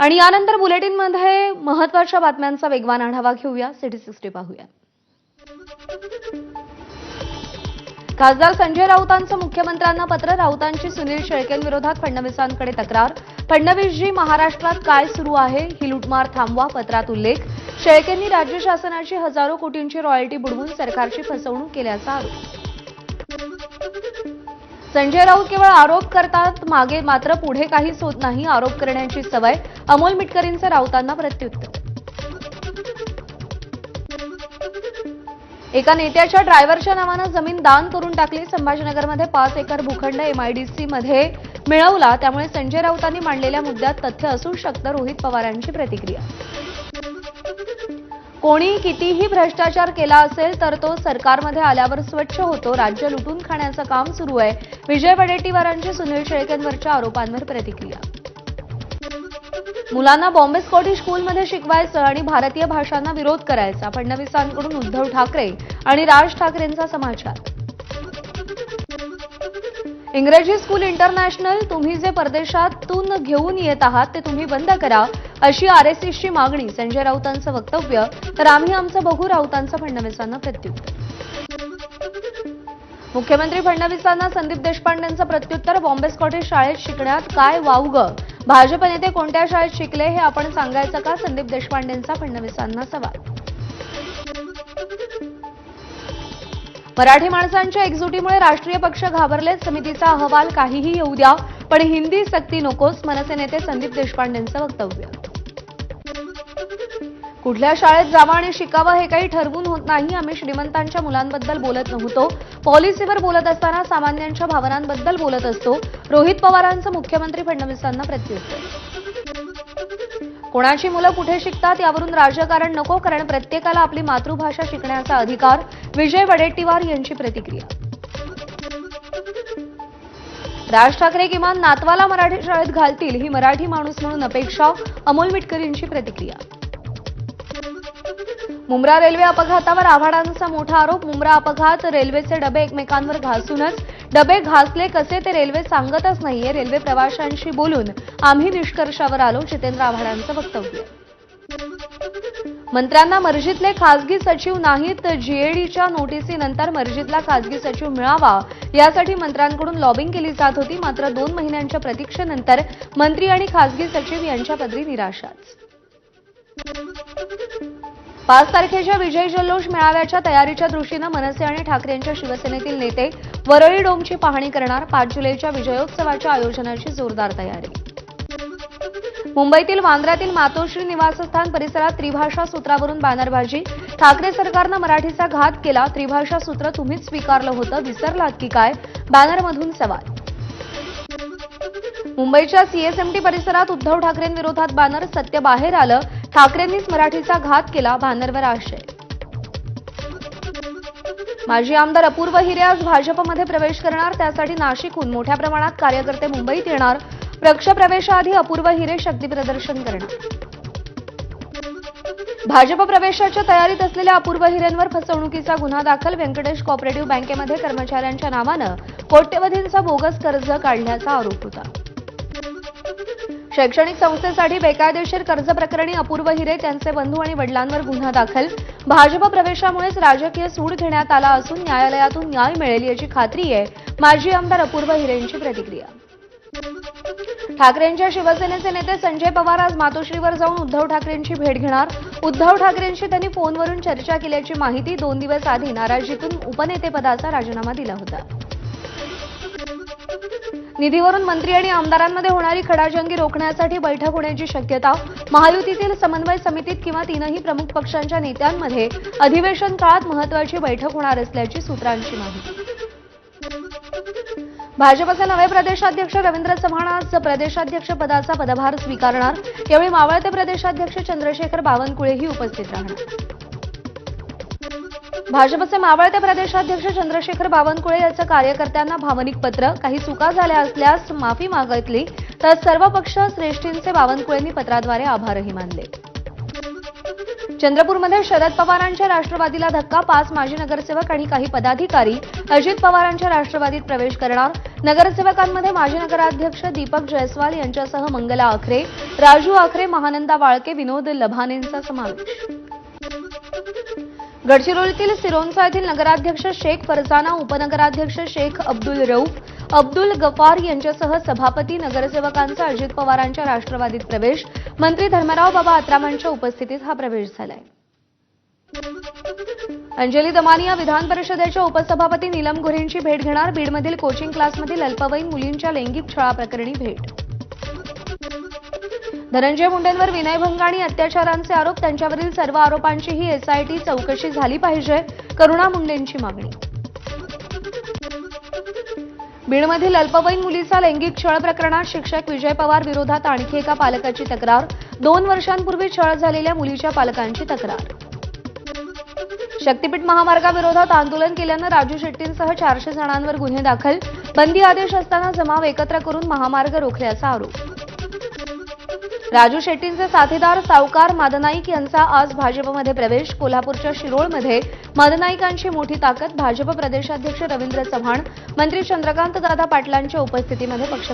आणि यानंतर बुलेटिनमध्ये महत्त्वाच्या बातम्यांचा वेगवान आढावा घेऊया. सिटी सिक्स्टी पाहूया. खासदार संजय राऊतांचं मुख्यमंत्र्यांना पत्र राऊतांची सुनील शेळकेंविरोधात फडणवीसांकडे तक्रार. फडणवीसजी महाराष्ट्रात काय सुरू आहे? ही लुटमार थांबवा पत्रात उल्लेख. शेळकेंनी राज्य शासनाची हजारो कोटींची रॉयल्टी बुडवून सरकारची फसवणूक केल्याचा आरोप. संजय राऊत केवळ आरोप करतात मागे मात्र पुढे काहीच होत नाही आरोप करण्याची सवय अमोल मिटकरींचं राऊतांना प्रत्युत्तर. एका नेत्याच्या ड्रायव्हरच्या नावानं जमीन दान करून टाकली संभाजीनगरमध्ये पाच एकर भूखंड एमआयडीसीमध्ये मिळवला त्यामुळे संजय राऊतांनी मांडलेल्या मुद्द्यात तथ्य असू शकतं रोहित पवारांची प्रतिक्रिया. कोणी कितीही भ्रष्टाचार केला असेल तर तो सरकारमध्ये आल्यावर स्वच्छ होतो. राज्य लुटून खाण्याचं काम सुरू आहे. विजय वडेट्टीवारांची सुनील शेळकेंवरच्या आरोपांवर प्रतिक्रिया. मुलांना बॉम्बे स्कॉटिश स्कूलमध्ये शिकवायचं आणि भारतीय भाषांना विरोध करायचा फडणवीसांकडून उद्धव ठाकरे आणि राज ठाकरेंचा समाचार. इंग्रजी स्कूल इंटरनॅशनल तुम्ही जे परदेशातून घेऊन येत आहात ते तुम्ही बंद करा. अशी आरएसएसची मागणी संजय राऊतांचं वक्तव्य तर आम्ही आमचं बघू राऊतांचं फडणवीसांना प्रत्युत्तर. मुख्यमंत्री फडणवीसांना संदीप देशपांडेंचं प्रत्युत्तर बॉम्बे स्कॉटिश शाळेत शिकण्यात काय वावग? भाजप नेते कोणत्या शाळेत शिकले हे आपण सांगायचं का? संदीप देशपांडेंचा फडणवीसांना सवाल. मराठी माणसांच्या एकजुटीमुळे राष्ट्रीय पक्ष घाबरलेत समितीचा अहवाल काहीही येऊ द्या पण हिंदी सक्ती नकोस मनसे नेते संदीप देशपांडेंचं वक्तव्य. कुठल्या शाळेत जावं आणि शिकावं हे काही ठरवून होत नाही आम्ही श्रीमंतांच्या मुलांबद्दल बोलत नव्हतो. पॉलिसीवर बोलत असताना सामान्यांच्या भावनांबद्दल बोलत असतो. रोहित पवारांचं मुख्यमंत्री फडणवीसांना प्रत्युत्तर. कोणाची मुलं कुठे शिकतात यावरून राजकारण नको कारण प्रत्येकाला आपली मातृभाषा शिकण्याचा अधिकार विजय वडेट्टीवार यांची प्रतिक्रिया. राज ठाकरे किमान नातवाला मराठी शाळेत घालतील ही मराठी माणूस म्हणून अपेक्षा अमोल मिटकरींची प्रतिक्रिया. मुंब्रा रेल्वे अपघातावर आव्हाडांचा मोठा आरोप. मुंब्रा अपघात रेल्वेचे डबे एकमेकांवर घासूनच. डबे घासले कसे ते रेल्वे सांगतच नाहीये. रेल्वे प्रवाशांशी बोलून आम्ही निष्कर्षावर आलो. जितेंद्र आव्हाडांचं वक्तव्य. मंत्र्यांना मर्जीतले खासगी सचिव नाहीत. जीएडीच्या नोटिसीनंतर मर्जीतला खासगी सचिव मिळावा यासाठी मंत्र्यांकडून लॉबिंग केली जात होती. मात्र दोन महिन्यांच्या प्रतीक्षेनंतर मंत्री आणि खासगी सचिव यांच्या पदरी निराशाच. पाच तारखेच्या विजय जल्लोष मेळाव्याच्या तयारीच्या दृष्टीनं मनसे आणि ठाकरेंच्या शिवसेनेतील नेते वरळी डोमची पाहणी करणार पाच जुलैच्या विजयोत्सवाच्या आयोजनाची जोरदार तयारी. मुंबईतील वांद्र्यातील मातोश्री निवासस्थान परिसरात त्रिभाषा सूत्रावरून बॅनरबाजी. ठाकरे सरकारनं मराठीचा घात केला. त्रिभाषा सूत्र तुम्हीच स्वीकारलं होतं. विसरलात की काय? बॅनरमधून सवाल. मुंबईच्या सीएसएमटी परिसरात उद्धव ठाकरेंविरोधात बॅनर सत्य बाहेर आलं. ठाकरेंनीच मराठीचा घात केला बॅनरवर आशय. माजी आमदार अपूर्व हिरे आज भाजपमध्ये प्रवेश करणार त्यासाठी नाशिकहून मोठ्या प्रमाणात कार्यकर्ते मुंबईत येणार. पक्षप्रवेशाआधी अपूर्व हिरे शक्ती प्रदर्शन करणार. भाजप प्रवेशाच्या तयारीत असलेल्या अपूर्व हिरेंवर फसवणुकीचा गुन्हा दाखल व्यंकटेश कॉपरेटिव्ह बँकेमध्ये कर्मचाऱ्यांच्या नावानं कोट्यवधींचा बोगस कर्ज काढल्याचा आरोप होता. शैक्षणिक संस्थेसाठी बेकायदेशीर कर्ज प्रकरणी अपूर्व हिरे त्यांचे बंधू आणि वडिलांवर गुन्हा दाखल. भाजप प्रवेशामुळेच राजकीय सूड घेण्यात आला असून न्यायालयातून न्याय मिळेल याची खात्री आहे. माजी आमदार अपूर्व हिरेंची प्रतिक्रिया. ठाकरेंच्या शिवसेनेचे नेते संजय पवार आज मातोश्रीवर जाऊन उद्धव ठाकरेंची भेट घेणार. उद्धव ठाकरेंशी त्यांनी फोनवरून चर्चा केल्याची माहिती दोन दिवस आधी नाराजीतून उपनेतेपदाचा राजीनामा दिला होता. निधीवरून मंत्री आणि आमदारांमध्ये होणारी खडाजंगी रोखण्यासाठी बैठक होण्याची शक्यता महायुतीतील समन्वय समितीत किंवा तीनही प्रमुख पक्षांच्या नेत्यांमध्ये अधिवेशन काळात महत्वाची बैठक होणार असल्याची सूत्रांची माहिती. भाजपचे नवे प्रदेशाध्यक्ष रवींद्र चव्हाण आज प्रदेशाध्यक्ष पदाचा पदभार स्वीकारणार. यावेळी मावळते प्रदेशाध्यक्ष चंद्रशेखर बावनकुळेही उपस्थित राहणार. भाजपचे मावळते प्रदेशाध्यक्ष चंद्रशेखर बावनकुळे याचं कार्यकर्त्यांना भावनिक पत्र. काही चुका झाल्या असल्यास माफी मागितली. तर सर्व पक्ष श्रेष्ठींचे बावनकुळेंनी पत्राद्वारे आभारही मानले. चंद्रपूरमध्ये शरद पवारांच्या राष्ट्रवादीला धक्का. पाच माजी नगरसेवक आणि काही पदाधिकारी अजित पवारांच्या राष्ट्रवादीत प्रवेश करणार. नगरसेवकांमध्ये माजी नगराध्यक्ष दीपक जयस्वाल यांच्यासह मंगला आखरे राजू आखरे महानंदा वाळके विनोद लभानेंचा समावेश. गडचिरोलीतील सिरोंचा येथील नगराध्यक्ष शेख फरजाना उपनगराध्यक्ष शेख अब्दुल रऊफ अब्दुल गफार यांच्यासह सभापती नगरसेवकांचा अजित पवारांच्या राष्ट्रवादीत प्रवेश. मंत्री धर्मराव बाबा आत्रामांच्या उपस्थितीत हा प्रवेश झालाय. अंजली दमानिया विधान परिषदेच्या उपसभापती नीलम गुरेंची भेट घेणार बीडमधील कोचिंग क्लासमधील अल्पवयीन मुलींच्या लैंगिक छळाप्रकरणी भेट धनंजय मुंडेंवर विनयभंग आणि अत्याचारांचे आरोप त्यांच्यावरील सर्व आरोपांचीही एसआयटी चौकशी झाली पाहिजे करुणा मुंडेंची मागणी. बीडमधील अल्पवयीन मुलीचा लैंगिक छळ प्रकरणात शिक्षक विजय पवार विरोधात आणखी एका पालकाची तक्रार दोन वर्षांपूर्वी छळ झालेल्या मुलीच्या पालकांची तक्रार. शक्तीपीठ महामार्गाविरोधात आंदोलन केल्यानं राजू शेट्टींसह चारशे जणांवर गुन्हे दाखल बंदी आदेश असताना जमाव एकत्र करून महामार्ग रोखल्याचा आरोप. राजू शेट्टींचे साथीदार सावकार मादनाईक यांचा आज भाजपमध्ये प्रवेश. कोल्हापूरच्या शिरोळमध्ये मादनाईकांची मोठी ताकद भाजप प्रदेशाध्यक्ष रवींद्र चव्हाण मंत्री चंद्रकांत दादा पाटलांच्या उपस्थितीमध्ये पक्ष